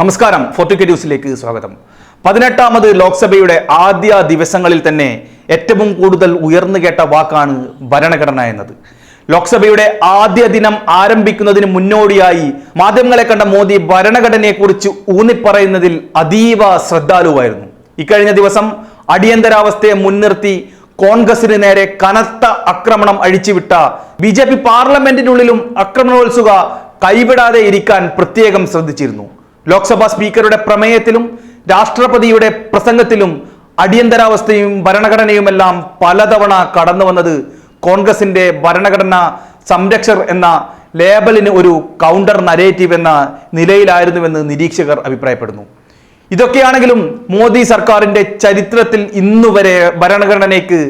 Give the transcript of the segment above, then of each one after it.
നമസ്കാരം ഫോർട്ടുക്കെ ന്യൂസിലേക്ക് സ്വാഗതം. പതിനെട്ടാമത് ലോക്സഭയുടെ ആദ്യ ദിവസങ്ങളിൽ തന്നെ ഏറ്റവും കൂടുതൽ ഉയർന്നു കേട്ട വാക്കാണ് ഭരണഘടന എന്നത്. ലോക്സഭയുടെ ആദ്യ ദിനം ആരംഭിക്കുന്നതിന് മുന്നോടിയായി മാധ്യമങ്ങളെ കണ്ട മോദി ഭരണഘടനയെക്കുറിച്ച് ഊന്നിപ്പറയുന്നതിൽ അതീവ ശ്രദ്ധാലുവായിരുന്നു. ഇക്കഴിഞ്ഞ ദിവസം അടിയന്തരാവസ്ഥയെ മുൻനിർത്തി കോൺഗ്രസിന് നേരെ കനത്ത ആക്രമണം അഴിച്ചുവിട്ട ബി ജെ പി പാർലമെന്റിനുള്ളിലും ആക്രമണോത്സുക കൈവിടാതെ ഇരിക്കാൻ പ്രത്യേകം ശ്രദ്ധിച്ചിരുന്നു. ലോക്സഭാ സ്പീക്കറുടെ പ്രമേയത്തിലും രാഷ്ട്രപതിയുടെ പ്രസംഗത്തിലും അടിയന്തരാവസ്ഥയും ഭരണഘടനയുമെല്ലാം പലതവണ കടന്നു വന്നത് കോൺഗ്രസിന്റെ ഭരണഘടന സംരക്ഷർ എന്ന ലേബലിന് ഒരു കൗണ്ടർ നരേറ്റീവ് എന്ന നിലയിലായിരുന്നുവെന്ന് നിരീക്ഷകർ അഭിപ്രായപ്പെടുന്നു. ഇതൊക്കെയാണെങ്കിലും മോദി സർക്കാരിന്റെ ചരിത്രത്തിൽ ഇന്നുവരെ ഭരണഘടനയ്ക്ക്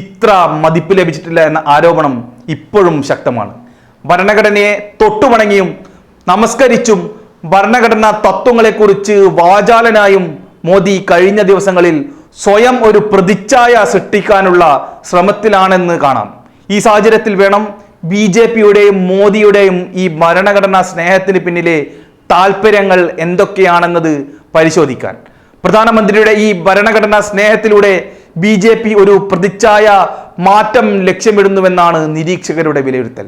ഇത്ര മതിപ്പ് ലഭിച്ചിട്ടില്ല എന്ന ആരോപണം ഇപ്പോഴും ശക്തമാണ്. ഭരണഘടനയെ തൊട്ടുമണങ്ങിയും നമസ്കരിച്ചും ഭരണഘടനാ തത്വങ്ങളെക്കുറിച്ച് വാചാലനായും മോദി കഴിഞ്ഞ ദിവസങ്ങളിൽ സ്വയം ഒരു പ്രതിച്ഛായ സൃഷ്ടിക്കാനുള്ള ശ്രമത്തിലാണെന്ന് കാണാം. ഈ സാഹചര്യത്തിൽ വേണം ബി ജെ പിയുടെയും മോദിയുടെയും ഈ ഭരണഘടനാ സ്നേഹത്തിന് പിന്നിലെ താല്പര്യങ്ങൾ എന്തൊക്കെയാണെന്നത് പരിശോധിക്കാൻ. പ്രധാനമന്ത്രിയുടെ ഈ ഭരണഘടനാ സ്നേഹത്തിലൂടെ ബി ജെ പി ഒരു പ്രതിച്ഛായ മാറ്റം ലക്ഷ്യമിടുന്നുവെന്നാണ് നിരീക്ഷകരുടെ വിലയിരുത്തൽ.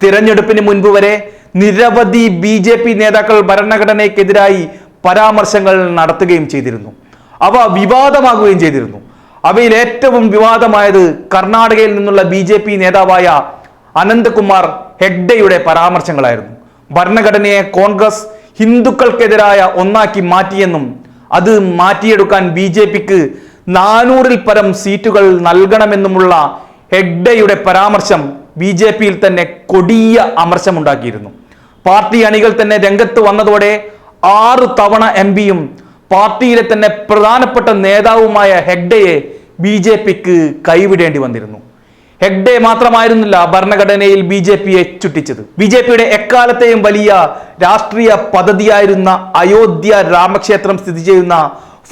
തിരഞ്ഞെടുപ്പിന് മുൻപ് വരെ നിരവധി ബി ജെ പി നേതാക്കൾ ഭരണഘടനയ്ക്കെതിരായി പരാമർശങ്ങൾ നടത്തുകയും ചെയ്തിരുന്നു. അവ വിവാദമാകുകയും ചെയ്തിരുന്നു. അവയിൽ ഏറ്റവും വിവാദമായത് കർണാടകയിൽ നിന്നുള്ള ബി ജെ പി നേതാവായ അനന്തകുമാർ ഹെഗ്ഡെയുടെ പരാമർശങ്ങളായിരുന്നു. ഭരണഘടനയെ കോൺഗ്രസ് ഹിന്ദുക്കൾക്കെതിരായ ഒന്നാക്കി മാറ്റിയെന്നും അത് മാറ്റിയെടുക്കാൻ ബി ജെ പിക്ക് നാനൂറിൽ പരം സീറ്റുകൾ നൽകണമെന്നുമുള്ള ഹെഗ്ഡെയുടെ പരാമർശം ബി ജെ പിയിൽ തന്നെ കൊടിയ അമർശമുണ്ടാക്കിയിരുന്നു. പാർട്ടി അണികൾ തന്നെ രംഗത്ത് വന്നതോടെ ആറ് തവണ എം പിയും പാർട്ടിയിലെ തന്നെ പ്രധാനപ്പെട്ട നേതാവുമായ ഹെഗ്ഡയെ ബി ജെ പിക്ക് കൈവിടേണ്ടി വന്നിരുന്നു. ഹെഗ്ഡെ മാത്രമായിരുന്നില്ല ഭരണഘടനയിൽ ബി ജെ പിയെ ചുറ്റിച്ചത്. ബി ജെ പിയുടെ എക്കാലത്തെയും വലിയ രാഷ്ട്രീയ പദ്ധതിയായിരുന്ന അയോധ്യ രാമക്ഷേത്രം സ്ഥിതി ചെയ്യുന്ന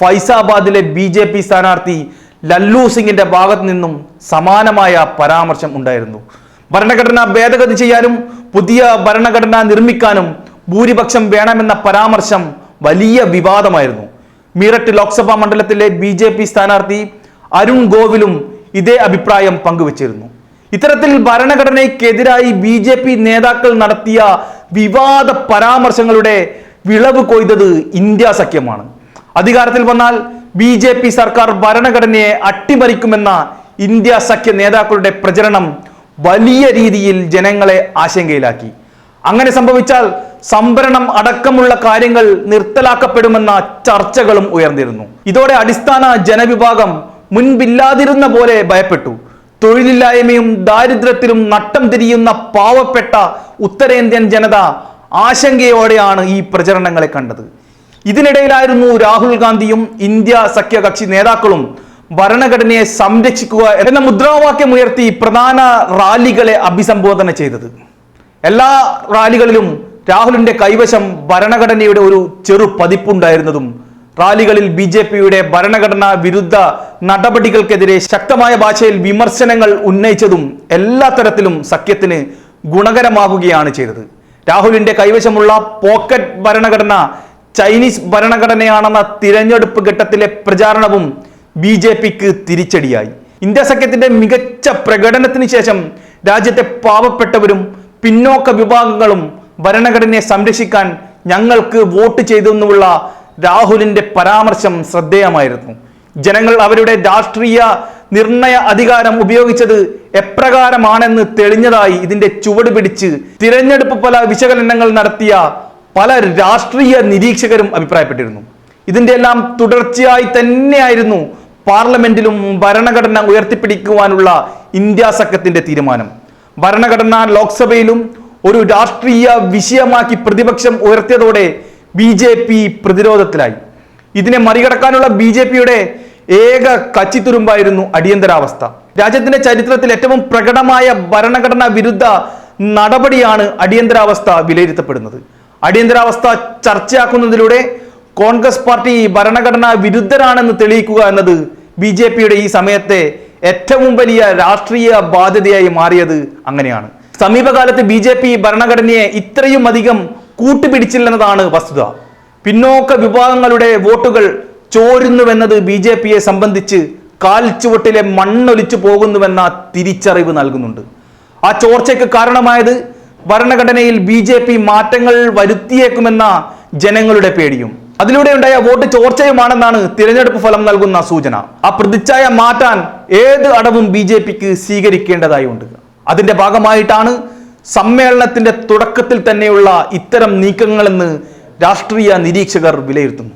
ഫൈസാബാദിലെ ബി ജെ പി സ്ഥാനാർത്ഥി ലല്ലു സിംഗിന്റെ ഭാഗത്ത് നിന്നും സമാനമായ പരാമർശം ഉണ്ടായിരുന്നു. ഭരണഘടന ഭേദഗതി ചെയ്യാനും പുതിയ ഭരണഘടന നിർമ്മിക്കാനും ഭൂരിപക്ഷം വേണമെന്ന പരാമർശം വലിയ വിവാദമായിരുന്നു. മീററ്റ് ലോക്സഭാ മണ്ഡലത്തിലെ ബി ജെ പി സ്ഥാനാർത്ഥി അരുൺ ഗോവിലും ഇതേ അഭിപ്രായം പങ്കുവച്ചിരുന്നു. ഇത്തരത്തിൽ ഭരണഘടനയ്ക്കെതിരായി ബി ജെ പി നേതാക്കൾ നടത്തിയ വിവാദ പരാമർശങ്ങളുടെ വിളവ് കൊയ്തത് ഇന്ത്യ സഖ്യമാണ്. അധികാരത്തിൽ വന്നാൽ ബി ജെ പി സർക്കാർ ഭരണഘടനയെ അട്ടിമറിക്കുമെന്ന ഇന്ത്യ സഖ്യ നേതാക്കളുടെ പ്രചരണം വലിയ രീതിയിൽ ജനങ്ങളെ ആശങ്കയിലാക്കി. അങ്ങനെ സംഭവിച്ചാൽ സംഭരണം അടക്കമുള്ള കാര്യങ്ങൾ നിർത്തലാക്കപ്പെടുമെന്ന ചർച്ചകളും ഉയർന്നിരുന്നു. ഇതോടെ അടിസ്ഥാന ജനവിഭാഗം മുൻപില്ലാതിരുന്ന പോലെ ഭയപ്പെട്ടു. തൊഴിലില്ലായ്മയും ദാരിദ്ര്യത്തിലും നട്ടം തിരിയുന്ന പാവപ്പെട്ട ഉത്തരേന്ത്യൻ ജനത ആശങ്കയോടെയാണ് ഈ പ്രചരണങ്ങളെ കണ്ടത്. ഇതിനിടയിലായിരുന്നു രാഹുൽ ഗാന്ധിയും ഇന്ത്യ സഖ്യകക്ഷി നേതാക്കളും ഭരണഘടനയെ സംരക്ഷിക്കുക എന്ന മുദ്രാവാക്യം ഉയർത്തി പ്രധാന റാലികളെ അഭിസംബോധന ചെയ്തത്. എല്ലാ റാലികളിലും രാഹുലിന്റെ കൈവശം ഭരണഘടനയുടെ ഒരു ചെറു പതിപ്പുണ്ടായിരുന്നതും റാലികളിൽ ബി ജെ പിയുടെ ഭരണഘടനാ വിരുദ്ധ നടപടികൾക്കെതിരെ ശക്തമായ ഭാഷയിൽ വിമർശനങ്ങൾ ഉന്നയിച്ചതും എല്ലാ തരത്തിലും സഖ്യത്തിന് ഗുണകരമാകുകയാണ് ചെയ്തത്. രാഹുലിന്റെ കൈവശമുള്ള പോക്കറ്റ് ഭരണഘടന ചൈനീസ് ഭരണഘടനയാണെന്ന തിരഞ്ഞെടുപ്പ് ഘട്ടത്തിലെ പ്രചാരണവും ബി ജെ പിക്ക് തിരിച്ചടിയായി. ഇന്ത്യ സഖ്യത്തിന്റെ മികച്ച പ്രകടനത്തിന് ശേഷം രാജ്യത്തെ പാവപ്പെട്ടവരും പിന്നോക്ക വിഭാഗങ്ങളും ഭരണഘടനയെ സംരക്ഷിക്കാൻ ഞങ്ങൾക്ക് വോട്ട് ചെയ്തെന്നുള്ള രാഹുലിന്റെ പരാമർശം ശ്രദ്ധേയമായിരുന്നു. ജനങ്ങൾ അവരുടെ രാഷ്ട്രീയ നിർണയ അധികാരം ഉപയോഗിച്ചത് എപ്രകാരമാണെന്ന് തെളിഞ്ഞതായി ഇതിന്റെ ചുവട് പിടിച്ച് തിരഞ്ഞെടുപ്പ് പല വിശകലനങ്ങൾ നടത്തിയ പല രാഷ്ട്രീയ നിരീക്ഷകരും അഭിപ്രായപ്പെട്ടിരുന്നു. ഇതിന്റെ എല്ലാം തുടർച്ചയായി തന്നെയായിരുന്നു പാർലമെന്റിലും ഭരണഘടന ഉയർത്തിപ്പിടിക്കുവാനുള്ള ഇന്ത്യ സഖ്യത്തിന്റെ തീരുമാനം. ഭരണഘടന ലോക്സഭയിലും ഒരു രാഷ്ട്രീയ വിഷയമാക്കി പ്രതിപക്ഷം ഉയർത്തിയതോടെ ബി ജെ പി പ്രതിരോധത്തിലായി. ഇതിനെ മറികടക്കാനുള്ള ബി ജെ പിയുടെ ഏക കച്ചിത്തുരുമ്പായിരുന്നു അടിയന്തരാവസ്ഥ. രാജ്യത്തിന്റെ ചരിത്രത്തിൽ ഏറ്റവും പ്രകടമായ ഭരണഘടനാ വിരുദ്ധ നടപടിയാണ് അടിയന്തരാവസ്ഥ വിലയിരുത്തപ്പെടുന്നത്. അടിയന്തരാവസ്ഥ ചർച്ചയാക്കുന്നതിലൂടെ കോൺഗ്രസ് പാർട്ടി ഭരണഘടനാ വിരുദ്ധരാണെന്ന് തെളിയിക്കുക എന്നത് ബി ജെ പിയുടെ ഈ സമയത്തെ ഏറ്റവും വലിയ രാഷ്ട്രീയ ബാധ്യതയായി മാറിയത് അങ്ങനെയാണ്. സമീപകാലത്ത് ബി ജെ പി ഭരണഘടനയെ ഇത്രയും അധികം കൂട്ടുപിടിച്ചില്ലെന്നതാണ് വസ്തുത. പിന്നോക്ക വിഭാഗങ്ങളുടെ വോട്ടുകൾ ചോരുന്നുവെന്നത് ബി ജെ പിയെ സംബന്ധിച്ച് കാൽച്ചുവട്ടിലെ മണ്ണൊലിച്ചു പോകുന്നുവെന്ന തിരിച്ചറിവ് നൽകുന്നുണ്ട്. ആ ചോർച്ചയ്ക്ക് കാരണമായത് ഭരണഘടനയിൽ ബി മാറ്റങ്ങൾ വരുത്തിയേക്കുമെന്ന ജനങ്ങളുടെ പേടിയും. അതിലൂടെ ഉണ്ടായ വോട്ട് ചോർച്ചയുമാണെന്നാണ് തിരഞ്ഞെടുപ്പ് ഫലം നൽകുന്ന സൂചന. ആ പ്രതിച്ഛായ മാറ്റാൻ ഏത് അടവും ബി ജെ പിക്ക് സ്വീകരിക്കേണ്ടതായി ഉണ്ട് അതിന്റെ ഭാഗമായിട്ടാണ് സമ്മേളനത്തിന്റെ തുടക്കത്തിൽ തന്നെയുള്ള ഇത്തരം നീക്കങ്ങളെന്ന് രാഷ്ട്രീയ നിരീക്ഷകർ വിലയിരുത്തുന്നു.